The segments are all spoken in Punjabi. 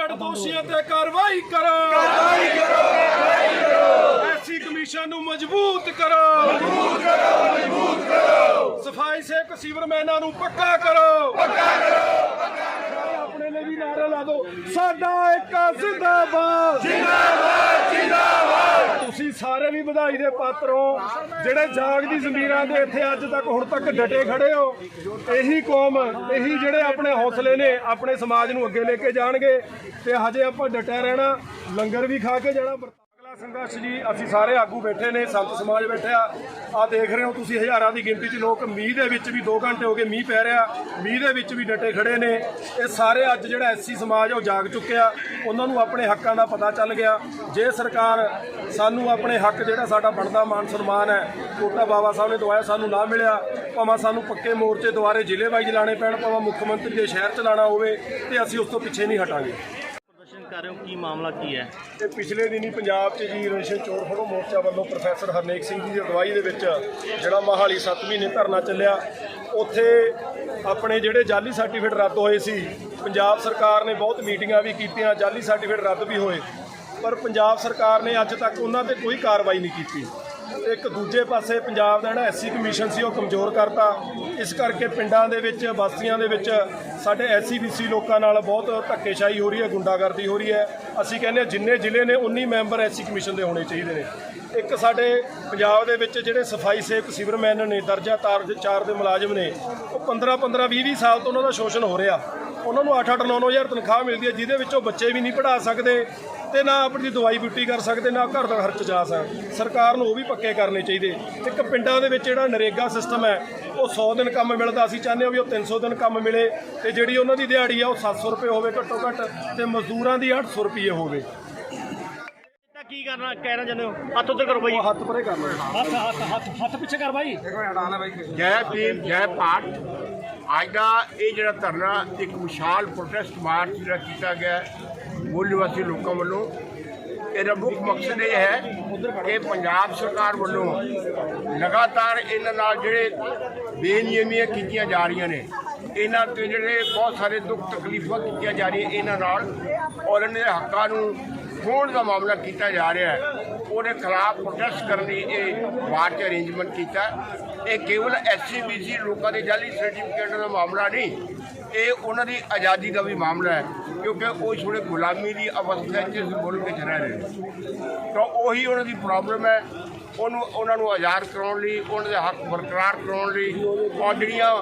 ਸਰਟੀਫਿਕੇਟ ਦੋਸ਼ੀਆਂ ਤੇ ਕਾਰਵਾਈ ਕਰੋ। ਕਾਰਵਾਈ ਕਰੋ ਐਸੀ ਕਮਿਸ਼ਨ ਨੂੰ ਮਜ਼ਬੂਤ ਕਰੋ। ਮਜ਼ਬੂਤ ਕਰੋ ਮਜ਼ਬੂਤ ਕਰੋ। ਸਫ਼ਾਈ ਸੇਵਕ ਸੀਵਰਮੈਨਾਂ ਨੂੰ ਪੱਕਾ ਕਰੋ। ਪੱਕਾ ਕਰੋ। ਆਪਣੇ ਲਈ ਵੀ ਨਾਰਾ ਲਾ ਦਿਓ। ਸਾਡਾ ਇੱਕ ਜ਼ਿੰਦਾਬਾਦ। ਜਿੰਦਾਬਾਦ। ਸਾਰੇ ਵੀ ਵਧਾਈ ਦੇ ਪਾਤਰ ਹੋ ਜਿਹੜੇ ਜਾਗਦੀ ਜ਼ਮੀਰਾਂ ਦੇ ਇੱਥੇ ਅੱਜ ਤੱਕ ਹੁਣ ਤੱਕ ਡਟੇ ਖੜੇ ਹੋ, ਇਹੀ ਕੌਮ, ਇਹੀ ਜਿਹੜੇ ਆਪਣੇ ਹੌਸਲੇ ਨੇ ਆਪਣੇ ਸਮਾਜ ਨੂੰ ਅੱਗੇ ਲੈ ਕੇ ਜਾਣਗੇ ਤੇ ਹਜੇ ਆਪਾਂ ਡਟੇ ਰਹਿਣਾ, ਲੰਗਰ ਵੀ ਖਾ ਕੇ ਜਾਣਾ ਅਗਲਾ ਸੰਘਰਸ਼ ਜੀ, ਅਸੀਂ ਸਾਰੇ ਆਗੂ ਬੈਠੇ ਨੇ, ਸੰਤ ਸਮਾਜ ਬੈਠਿਆ। ਆ ਦੇਖ ਰਹੇ ਹੋ ਤੁਸੀਂ, ਹਜ਼ਾਰਾਂ ਦੀ ਗਿਣਤੀ 'ਚ ਲੋਕ, ਮੀਂਹ ਦੇ ਵਿੱਚ ਵੀ 2 ਘੰਟੇ ਹੋ ਗਏ ਮੀਂਹ ਪੈ ਰਿਹਾ, ਮੀਂਹ ਦੇ ਵਿੱਚ ਵੀ ਡਟੇ ਖੜੇ ਨੇ। ਇਹ ਸਾਰੇ ਅੱਜ ਜਿਹੜਾ ਐਸਸੀ ਸਮਾਜ ਆ, ਉਹ ਜਾਗ ਚੁੱਕਿਆ ਉਹਨਾਂ ਨੂੰ ਆਪਣੇ ਹੱਕਾਂ ਦਾ ਪਤਾ ਚੱਲ ਗਿਆ। ਜੇ ਸਰਕਾਰ ਸਾਨੂੰ ਆਪਣੇ ਹੱਕ ਜਿਹੜਾ ਸਾਡਾ ਬਣਦਾ, ਮਾਨ ਸਨਮਾਨ ਹੈ ਕੋਟਾ ਬਾਬਾ ਸਾਹਿਬ ਨੇ ਦਵਾਇਆ, ਸਾਨੂੰ ਨਾ ਮਿਲਿਆ, ਭਾਵੇਂ ਸਾਨੂੰ ਪੱਕੇ ਮੋਰਚੇ ਦੁਆਰੇ ਜ਼ਿਲ੍ਹੇ ਵਾਈਜ਼ ਲਾਣੇ ਪੈਣ, ਭਾਵੇਂ ਮੁੱਖ ਮੰਤਰੀ ਦੇ ਸ਼ਹਿਰ ਚ ਲਾਣਾ ਹੋਵੇ, ਤੇ ਅਸੀਂ ਉਸ ਤੋਂ ਪਿੱਛੇ ਨਹੀਂ ਹਟਾਂਗੇ। ਪ੍ਰਦਰਸ਼ਨ ਰਹੇ ਹੋ? ਕੀ ਮਾਮਲਾ ਕੀ ਹੈ? ਤੇ ਪਿਛਲੇ ਦਿਨੀ ਪੰਜਾਬ 'ਚ ਜੀ ਰੇਸ਼ਨ ਚੋਰ ਫੜੋ ਮੋਰਚਾ ਵੱਲੋਂ ਪ੍ਰੋਫੈਸਰ ਹਰਨੇਕ ਸਿੰਘ ਜੀ ਦੀ ਅਗਵਾਈ ਦੇ ਵਿੱਚ ਜਿਹੜਾ ਮਹਾਲੀ 7 ਮਹੀਨੇ ਧਰਨਾ ਚੱਲਿਆ, ਉੱਥੇ ਆਪਣੇ ਜਿਹੜੇ ਜਾਲੀ ਸਰਟੀਫਿਕੇਟ ਰੱਦ ਹੋਏ ਸੀ, ਪੰਜਾਬ ਸਰਕਾਰ ਨੇ ਬਹੁਤ ਮੀਟਿੰਗਾਂ ਵੀ ਕੀਤੀਆਂ, ਜਾਲੀ ਸਰਟੀਫਿਕੇਟ ਰੱਦ ਵੀ ਹੋਏ, ਪਰ ਪੰਜਾਬ ਸਰਕਾਰ ਨੇ ਅੱਜ ਤੱਕ ਉਹਨਾਂ ਤੇ ਕੋਈ ਕਾਰਵਾਈ ਨਹੀਂ ਕੀਤੀ। ਇੱਕ ਦੂਜੇ ਪਾਸੇ ਪੰਜਾਬ ਦਾ ਜਿਹੜਾ ਐਸਸੀ ਕਮਿਸ਼ਨ ਸੀ, ਉਹ ਕਮਜ਼ੋਰ ਕਰਤਾ। ਇਸ ਕਰਕੇ ਪਿੰਡਾਂ ਦੇ ਵਿੱਚ, ਵਾਸੀਆਂ ਦੇ ਵਿੱਚ ਸਾਡੇ ਐਸਸੀ ਬੀਸੀ ਲੋਕਾਂ ਨਾਲ ਬਹੁਤ ਧੱਕੇਸ਼ਾਹੀ ਹੋ ਰਹੀ ਹੈ, ਗੁੰਡਾਗਰਦੀ ਹੋ ਰਹੀ ਹੈ। ਅਸੀਂ ਕਹਿੰਦੇ ਹਾਂ ਜਿੰਨੇ ਜ਼ਿਲ੍ਹੇ ਨੇ 19 ਮੈਂਬਰ ਐਸਸੀ ਕਮਿਸ਼ਨ ਦੇ ਹੋਣੇ ਚਾਹੀਦੇ ਨੇ। ਇੱਕ ਸਾਡੇ ਪੰਜਾਬ ਦੇ ਵਿੱਚ ਜਿਹੜੇ ਸਫ਼ਾਈ ਸੇਵਕ, ਸਿਵਰਮੈਨ ਨੇ, ਦਰਜਾ ਤਾਰ ਚਾਰ ਦੇ ਮੁਲਾਜ਼ਮ ਨੇ, ਉਹ 15 15 20 20 ਸਾਲ ਤੋਂ ਉਹਨਾਂ ਦਾ ਸ਼ੋਸ਼ਣ ਹੋ ਰਿਹਾ। ਉਹਨਾਂ ਨੂੰ 8 8 9 9000 ਤਨਖਾਹ ਮਿਲਦੀ ਹੈ ਜਿਹਦੇ ਵਿੱਚੋਂ ਬੱਚੇ ਵੀ ਨਹੀਂ ਪੜ੍ਹਾ ਸਕਦੇ ਤੇ ਨਾ ਆਪਣੀ ਦਵਾਈ ਬੂਟੀ ਕਰ ਸਕਦੇ ਨਾ ਘਰ ਦਾ ਖਰਚ ਜਾ ਸਕਦੇ। ਸਰਕਾਰ ਨੂੰ ਉਹ ਵੀ ਪੱਕੇ ਕਰਨੇ ਚਾਹੀਦੇ। ਇੱਕ ਪਿੰਡਾਂ ਦੇ ਵਿੱਚ ਜਿਹੜਾ ਨਰੇਗਾ ਸਿਸਟਮ ਹੈ ਉਹ 100 ਦਿਨ ਕੰਮ ਮਿਲਦਾ। ਅਸੀਂ ਚਾਹੁੰਦੇ ਹਾਂ ਵੀ ਉਹ 300 ਦਿਨ ਕੰਮ ਮਿਲੇ ਤੇ ਜਿਹੜੀ ਉਹਨਾਂ ਦੀ ਦਿਹਾੜੀ ਆ ਉਹ 700 ਰੁਪਏ ਹੋਵੇ ਘੱਟੋ ਘੱਟ ਤੇ ਮਜ਼ਦੂਰਾਂ ਦੀ 800 ਰੁਪਏ ਹੋਵੇ। ਕੀ ਕਰਨਾ ਕਹਿਣਾ ਚਾਹੁੰਦੇ ਹੋ। ਹੱਥ ਉੱਤੇ ਕਰੋ ਬਾਈ। ਉਹ ਹੱਥ ਪਰੇ ਕਰ ਲਓ ਹੱਥ ਹੱਥ ਹੱਥ ਪਿੱਛੇ ਕਰ ਬਾਈ। ਜੈ ਭੀਮ ਜੈ ਭਾਰਤ ਅੱਜ ਦਾ ਇਹ ਜਿਹੜਾ ਧਰਨਾ ਇੱਕ ਵਿਸ਼ਾਲ ਪ੍ਰੋਟੈਸਟ ਮਾਰਚ ਜਿਹੜਾ ਕੀਤਾ ਗਿਆ ਹੈ, ਮੂਲ ਨਿਵਾਸੀ ਲੋਕਾਂ ਵੱਲੋਂ। ਇਹਦਾ ਮੁੱਖ ਮਕਸਦ ਇਹ ਹੈ ਕਿ ਪੰਜਾਬ ਸਰਕਾਰ ਵੱਲੋਂ ਲਗਾਤਾਰ ਇਹਨਾਂ ਨਾਲ ਜਿਹੜੇ ਬੇਨਿਯਮੀਆਂ ਕੀਤੀਆਂ ਜਾ ਰਹੀਆਂ ਨੇ ਇਹਨਾਂ ਤੇ ਜਿਹੜੇ ਬਹੁਤ ਸਾਰੇ ਦੁੱਖ ਤਕਲੀਫਾਂ ਕੀਤੀਆਂ ਜਾ ਰਹੀਆਂ ਇਹਨਾਂ ਨਾਲ ਔਰ ਇਹਨਾਂ ਦੇ ਹੱਕਾਂ ਨੂੰ ਖੋਣ ਦਾ ਮਾਮਲਾ ਕੀਤਾ ਜਾ ਰਿਹਾ ਹੈ। ਉਹਦੇ ਖਿਲਾਫ ਪ੍ਰੋਟੈਸਟ ਕਰਨ ਲਈ ਇਹ ਮਾਰਚ ਅਰੇਂਜਮੈਂਟ ਕੀਤਾ ਇਹ ਕੇਵਲ ਐਸਸੀ ਬੀਸੀ ਲੋਕਾਂ ਦੇ ਜਾਲੀ ਸਰਟੀਫਿਕੇਟ ਦਾ ਮਾਮਲਾ ਨਹੀਂ, ਇਹ ਉਹਨਾਂ ਦੀ ਆਜ਼ਾਦੀ ਦਾ ਵੀ ਮਾਮਲਾ ਹੈ, ਕਿਉਂਕਿ ਉਹ ਇਸ ਵੇਲੇ ਗੁਲਾਮੀ ਦੀ ਅਵਸਥਾ 'ਚ ਇਸ ਮੁਲਕ ਵਿੱਚ ਰਹਿ ਰਹੇ ਨੇ। ਤਾਂ ਉਹੀ ਉਹਨਾਂ ਦੀ ਪ੍ਰੋਬਲਮ ਹੈ। ਉਹਨੂੰ, ਉਹਨਾਂ ਨੂੰ ਆਜ਼ਾਦ ਕਰਾਉਣ ਲਈ, ਉਹਨਾਂ ਦੇ ਹੱਕ ਬਰਕਰਾਰ ਕਰਾਉਣ ਲਈ ਔਰ ਜਿਹੜੀਆਂ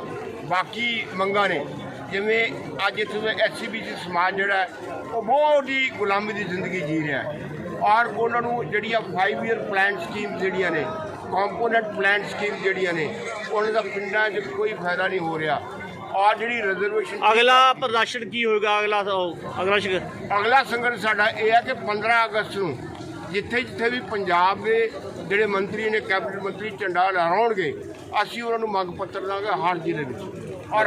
ਬਾਕੀ ਮੰਗਾਂ ਨੇ ਜਿਵੇਂ ਅੱਜ ਇੱਥੇ ਦਾ ਐਸਸੀਬੀਸੀ ਸਮਾਜ ਜਿਹੜਾ ਉਹ ਬਹੁਤ ਹੀ ਗੁਲਾਮੀ ਦੀ ਜ਼ਿੰਦਗੀ ਜੀ ਰਿਹਾ ਹੈ। ਔਰ ਉਹਨਾਂ ਨੂੰ ਜਿਹੜੀਆਂ 5 ਇਅਰ ਪਲਾਨ ਸਕੀਮ ਜਿਹੜੀਆਂ ਨੇ ਕੰਪੋਨੈਂਟ ਪਲਾਨ ਸਕੀਮ ਜਿਹੜੀਆਂ ਨੇ ਉਹਨਾਂ ਦਾ ਪਿੰਡਾਂ 'ਚ ਕੋਈ ਫਾਇਦਾ ਨਹੀਂ ਹੋ ਰਿਹਾ। ਔਰ ਜਿਹੜੀ ਰਿਜ਼ਰਵੇਸ਼ਨ ਅਗਲਾ ਪ੍ਰਦਰਸ਼ਨ ਕੀ ਹੋਏਗਾ? ਅਗਲਾ ਅਗਲਾ ਅਗਲਾ ਸੰਗਠਨ ਸਾਡਾ ਇਹ ਹੈ ਕਿ 15 ਅਗਸਤ ਨੂੰ ਜਿੱਥੇ ਜਿੱਥੇ ਵੀ ਪੰਜਾਬ ਦੇ ਜਿਹੜੇ ਮੰਤਰੀ ਨੇ ਕੈਬਨਿਟ ਮੰਤਰੀ ਝੰਡਾ ਲਹਿਰਾਉਣਗੇ ਅਸੀਂ ਉਹਨਾਂ ਨੂੰ ਮੰਗ ਪੱਤਰ ਦਾਂਗੇ ਹਰ ਜ਼ਿਲ੍ਹੇ ਵਿੱਚ। ਔਰ